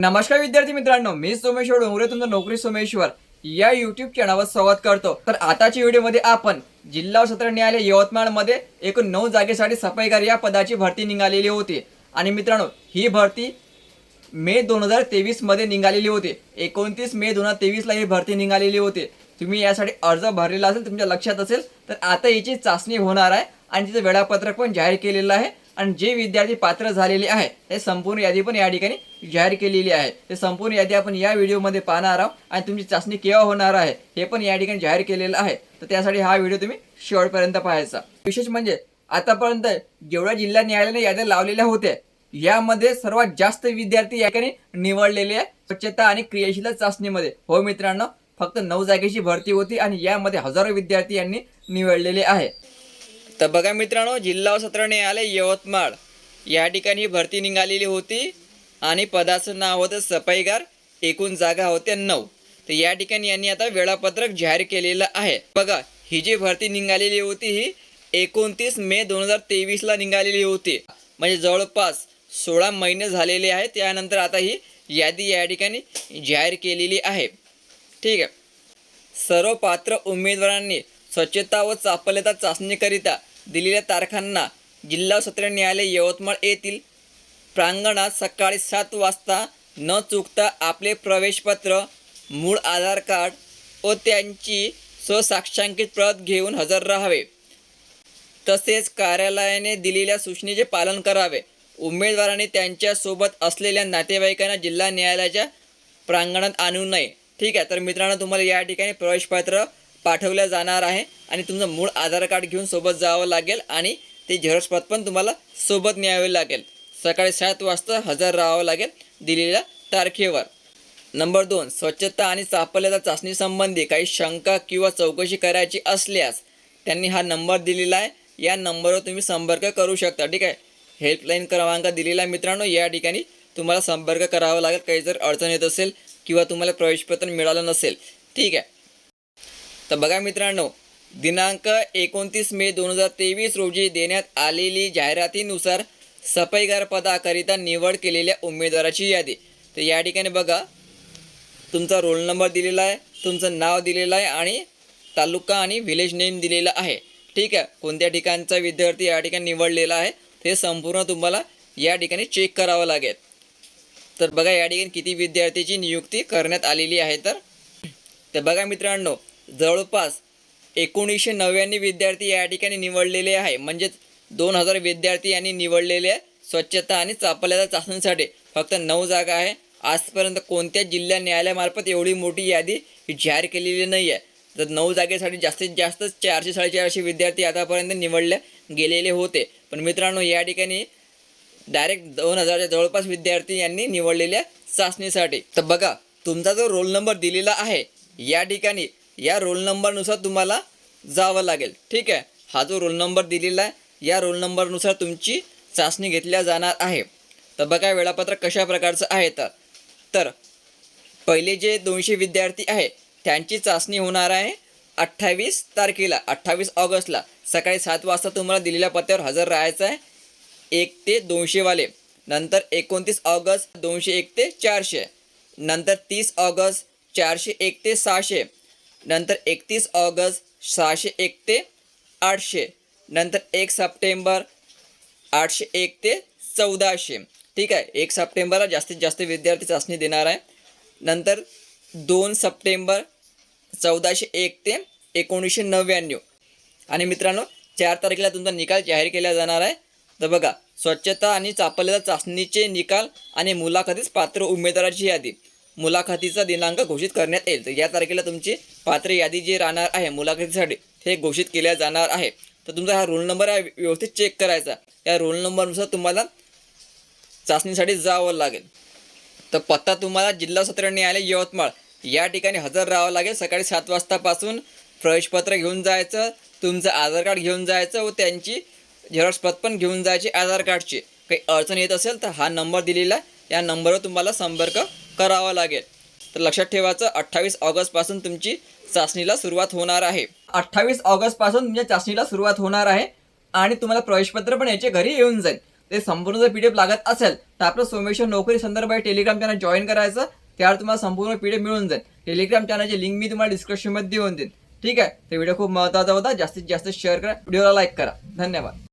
नमस्कार विद्यार्थी मित्रांनो मी सोमेश्वर डोंगरे तुमचं नोकरी सोमेश्वर. या युट्यूब चॅनलवर संवाद करतो. तर आताच्या व्हिडिओमध्ये आपण जिल्हा सत्र न्यायालय यवतमाळमध्ये एकूण नऊ जागेसाठी सफाईगार या पदाची भरती निघालेली होती. आणि मित्रांनो ही भरती मे दोन हजार तेवीसमध्ये निघालेली होती. एकोणतीस मे दोन हजार तेवीसला ही भरती निघालेली होती. तुम्ही यासाठी अर्ज भरलेला असेल तुमच्या लक्षात असेल तर आता याची चाचणी होणार आहे आणि तिचं वेळापत्रक पण जाहीर केलेलं आहे. आणि जे विद्यार्थी पात्र झालेले आहे ते संपूर्ण यादी पण या ठिकाणी जाहीर केलेली आहे. ते संपूर्ण यादी आपण या व्हिडिओमध्ये पाहणार आहोत आणि तुमची चाचणी केव्हा होणार आहे हे पण या ठिकाणी जाहीर केलेलं आहे. तर त्यासाठी हा व्हिडिओ तुम्ही शेवटपर्यंत पाहायचा. विशेष म्हणजे आतापर्यंत जेवढ्या जिल्हा न्यायालयाने याद्या लावलेल्या होत्या यामध्ये सर्वात जास्त विद्यार्थी या ठिकाणी निवडलेले आहे स्वच्छता आणि क्रियाशील चाचणीमध्ये. हो मित्रांनो फक्त नऊ जागेची भरती होती आणि यामध्ये हजारो विद्यार्थी यांनी निवडलेले आहे. तर बघा मित्रांनो जिल्हा सत्र न्यायालय यवतमाळ. या ठिकाणी ही भरती निघालेली होती आणि पदाचं नाव होतं सफाईगार एकूण जागा होत्या नऊ. तर या ठिकाणी यांनी आता वेळापत्रक जाहीर केलेलं आहे. बघा ही जी भरती निघालेली होती ही एकोणतीस मे दोन हजार तेवीसला निघालेली होती. म्हणजे जवळपास सोळा महिने झालेले आहेत त्यानंतर आता ही यादी या ठिकाणी जाहीर केलेली आहे. ठीक आहे. सर्व पात्र उमेदवारांनी स्वच्छता व चापल्यता चाचणीकरिता दिलेल्या तारखांना जिल्हा सत्र न्यायालय यवतमाळ येथील प्रांगणात सकाळी सात वाजता न चुकता आपले प्रवेशपत्र मूळ आधार कार्ड व त्यांची स्वसाक्षांकित प्रत घेऊन हजर राहावे. तसेच कार्यालयाने दिलेल्या सूचनेचे पालन करावे. उमेदवारांनी त्यांच्यासोबत असलेल्या नातेवाईकांना जिल्हा न्यायालयाच्या प्रांगणात आणू नये. ठीक आहे तर मित्रांनो तुम्हाला या ठिकाणी प्रवेशपत्र पाठवलं जाणार आहे. आणि तुमचं मूळ आधार कार्ड घेऊन सोबत जावं लागेल आणि ते झेरॉक्स पण तुम्हाला सोबत न्यावे लागेल. सकाळी सात वाजता हजर राहावं लागेल दिलेल्या तारखेवर. नंबर दोन स्वच्छता आणि चापल्याचा चाचणी संबंधी काही शंका किंवा चौकशी करायची असल्यास त्यांनी हा नंबर दिलेला आहे. या नंबरवर तुम्ही संपर्क करू शकता ठीक आहे? हेल्पलाईन क्रमांक दिलेला आहे मित्रांनो या ठिकाणी तुम्हाला संपर्क करावा लागेल. काही जर अडचण येत असेल किंवा तुम्हाला प्रवेशपत्र मिळालं नसेल ठीक आहे? तर बघा मित्रांनो दिनांक एकोणतीस मे दोन हजार तेवीस रोजी देण्यात आलेली जाहिरातीनुसार सफाईगार पदाकरिता निवड केलेल्या उमेदवाराची यादी. तर या ठिकाणी बघा तुमचा रोल नंबर दिलेला आहे तुमचं नाव दिलेलं आहे आणि तालुका आणि व्हिलेज नेम दिलेला आहे. ठीक आहे कोणत्या ठिकाणचा विद्यार्थी या ठिकाणी निवडलेला आहे ते संपूर्ण तुम्हाला या ठिकाणी चेक करावं लागेल. तर बघा या ठिकाणी किती विद्यार्थ्याची नियुक्ती करण्यात आलेली आहे तर. तर बघा मित्रांनो जवळपास एकोणीसशे नव्याण्णव विद्यार्थी या ठिकाणी निवडलेले आहे. म्हणजेच दोन हजार विद्यार्थी यांनी निवडलेले स्वच्छता आणि चापल्याच्या चाचणीसाठी फक्त नऊ जागा आहे. आजपर्यंत कोणत्या जिल्हा न्यायालयामार्फत एवढी मोठी यादी ही जाहीर केलेली नाही आहे तर नऊ जागेसाठी जास्तीत जास्त चारशे साडेचारशे विद्यार्थी आतापर्यंत निवडले गेलेले होते. पण मित्रांनो या ठिकाणी डायरेक्ट दोन हजारच्या जवळपास विद्यार्थी यांनी निवडलेल्या चाचणीसाठी. तर बघा तुमचा जो रोल नंबर दिलेला आहे या ठिकाणी या रोल नंबरनुसार तुम्हाला जावं लागेल. ठीक आहे? हा जो रोल नंबर दिलेला आहे या रोल नंबरनुसार तुमची चाचणी घेतल्या जाणार आहे. तर बघा वेळापत्रक कशा प्रकारचं आहे तर. तर पहिले जे दोनशे विद्यार्थी आहे त्यांची चाचणी होणार आहे अठ्ठावीस तारखेला अठ्ठावीस ऑगस्टला. सकाळी सात वाजता तुम्हाला दिलेल्या पत्त्यावर हजर राहायचं आहे. एक ते दोनशेवाले. नंतर एकोणतीस ऑगस्ट दोनशे एक ते चारशे. नंतर तीस ऑगस्ट चारशे एक ते सहाशे. नंतर एकतीस ऑगस्ट सहाशे एक ते आठशे. नंतर एक सप्टेंबर आठशे एक ते चौदाशे. ठीक आहे? एक सप्टेंबरला जास्तीत जास्त विद्यार्थी चाचणी देणार आहे. नंतर दोन सप्टेंबर चौदाशे एक ते एकोणीसशे नव्याण्णव. आणि मित्रांनो चार तारखेला तुमचा निकाल जाहीर केला जाणार आहे. तर बघा स्वच्छता आणि चापल्याचा चाचणीचे निकाल आणि मुलाखतीस पात्र उमेदवाराची यादी. मुलाखतीचा दिनांक घोषित करण्यात येईल. तर या तारखेला तुमची पात्र यादी जी राहणार आहे मुलाखतीसाठी हे घोषित केल्या जाणार आहे. तर तुमचा हा रोल नंबर आहे व्यवस्थित चेक करायचा. या रोल नंबरनुसार तुम्हाला चाचणीसाठी जावं लागेल. तर पत्ता तुम्हाला जिल्हा सत्र न्यायालय यवतमाळ. या ठिकाणी हजर राहावं लागेल. सकाळी सात वाजतापासून प्रवेशपत्र घेऊन जायचं तुमचं आधार कार्ड घेऊन जायचं व त्यांची झेरॉक्स प्रत पण घेऊन जायची आधार कार्डची. काही अडचण येत असेल तर हा नंबर दिलेला या नंबरवर तुम्हाला संपर्क करावा लागेल. तर लक्षात ठेवायचं अठ्ठावीस ऑगस्टपासून तुमची चाचणीला सुरुवात होणार आहे. अठ्ठावीस ऑगस्टपासून तुमच्या चाचणीला सुरुवात होणार आहे आणि तुम्हाला प्रवेशपत्र पण याचे घरी येऊन जाईल. ते संपूर्ण जर पी डी एफ लागत असेल तर आपलं सोमेश्वर नोकरी संदर्भात टेलिग्राम चॅनल जॉईन करायचं त्यावर तुम्हाला संपूर्ण पी डी एफ मिळून जाईल. टेलिग्राम चॅनलची लिंक मी तुम्हाला डिस्क्रिप्शनमध्ये देऊन देईन. ठीक आहे? तर व्हिडिओ खूप महत्त्वाचा होता. जास्तीत जास्त शेअर करा. व्हिडिओला लाईक करा. धन्यवाद.